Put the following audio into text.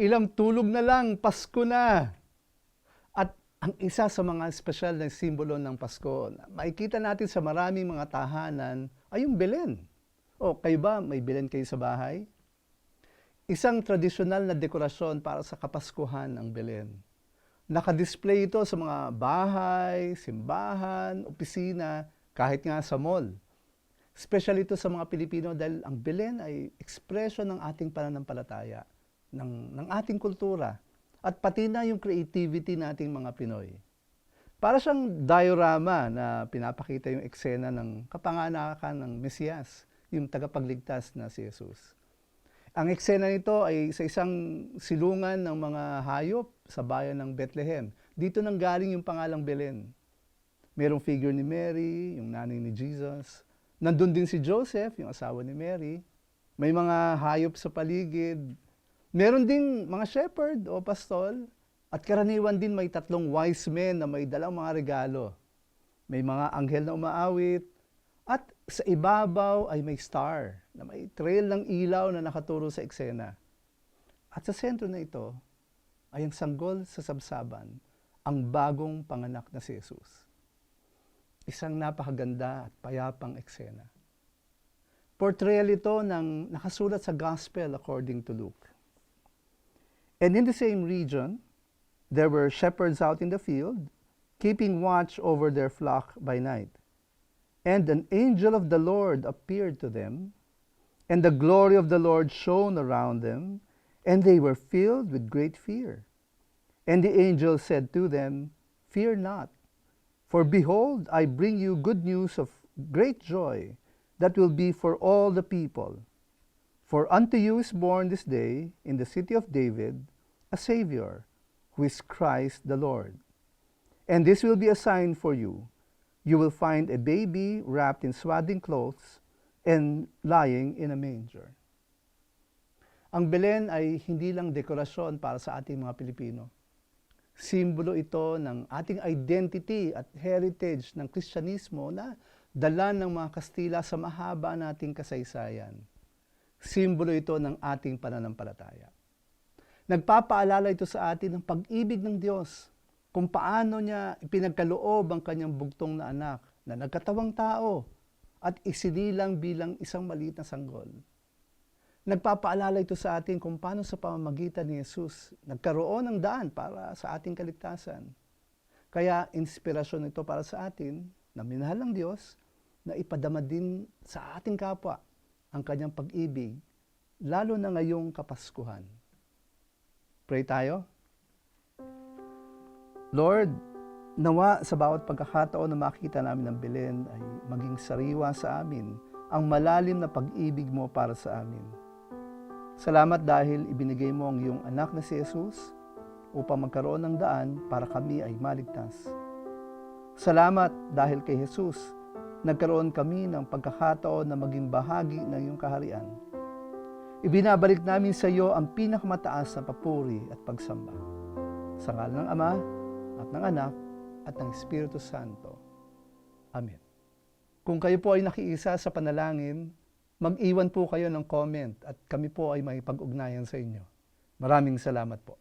Ilang tulog na lang, Pasko na. At ang isa sa mga espesyal na simbolo ng Pasko, makikita natin sa maraming mga tahanan, ay yung Belen. O, kayo ba, may Belen kayo sa bahay? Isang tradisyonal na dekorasyon para sa Kapaskuhan ang Belen. Nakadisplay ito sa mga bahay, simbahan, opisina, kahit nga sa mall. Special ito sa mga Pilipino dahil ang Belen ay ekspresyon ng ating pananampalataya, ng, ng ating kultura, at pati na yung creativity nating mga Pinoy. Para siyang diorama na pinapakita yung eksena ng kapanganakan ng Mesiyas, yung tagapagligtas na si Jesus. Ang eksena nito ay sa isang silungan ng mga hayop sa bayan ng Bethlehem. Dito nang galing yung pangalang Belen. Merong figure ni Mary, yung nanay ni Jesus. Nandun din si Joseph, yung asawa ni Mary. May mga hayop sa paligid. Meron ding mga shepherd o pastol. At karaniwan din may tatlong wise men na may dalang mga regalo. May mga anghel na umaawit. At sa ibabaw ay may star na may trail ng ilaw na nakaturo sa eksena. At sa sentro na ito ay ang sanggol sa sabsaban, ang bagong panganak na si Jesus. Isang napakaganda at payapang eksena. Portrayal ito ng nakasulat sa Gospel according to Luke. And in the same region, there were shepherds out in the field, keeping watch over their flock by night. And an angel of the Lord appeared to them, and the glory of the Lord shone around them, and they were filled with great fear. And the angel said to them, Fear not, for behold, I bring you good news of great joy that will be for all the people. For unto you is born this day in the city of David a Savior, who is Christ the Lord. And this will be a sign for you. You will find a baby wrapped in swaddling clothes and lying in a manger. Ang Belen ay hindi lang dekorasyon para sa ating mga Pilipino. Simbolo ito ng ating identity at heritage ng Kristyanismo na dala ng mga Kastila sa mahaba nating kasaysayan. Simbolo ito ng ating pananampalataya. Nagpapaalala ito sa atin ng pag-ibig ng Diyos, kung paano niya ipinagkaloob ang kanyang bugtong na anak na nagkatawang tao at isinilang bilang isang maliit na sanggol. Nagpapaalala ito sa atin kung paano sa pamamagitan ni Jesus nagkaroon ng daan para sa ating kaligtasan. Kaya inspirasyon ito para sa atin na minahal ng Diyos na ipadama din sa ating kapwa ang kanyang pag-ibig, lalo na ngayong Kapaskuhan. Pray tayo. Lord, nawa sa bawat pagkakataon na makita namin ng Belen ay maging sariwa sa amin ang malalim na pag-ibig mo para sa amin. Salamat dahil ibinigay mo ang iyong anak na si Jesus upang magkaroon ng daan para kami ay maligtas. Salamat dahil kay Jesus, nagkaroon kami ng pagkakataon na maging bahagi ng iyong kaharian. Ibinabalik namin sa iyo ang pinakamataas na papuri at pagsamba. Sa ngalan ng Ama, at ng Anak, at ng Espiritu Santo. Amen. Kung kayo po ay nakiisa sa panalangin, mag-iwan po kayo ng comment at kami po ay may pag-ugnayan sa inyo. Maraming salamat po.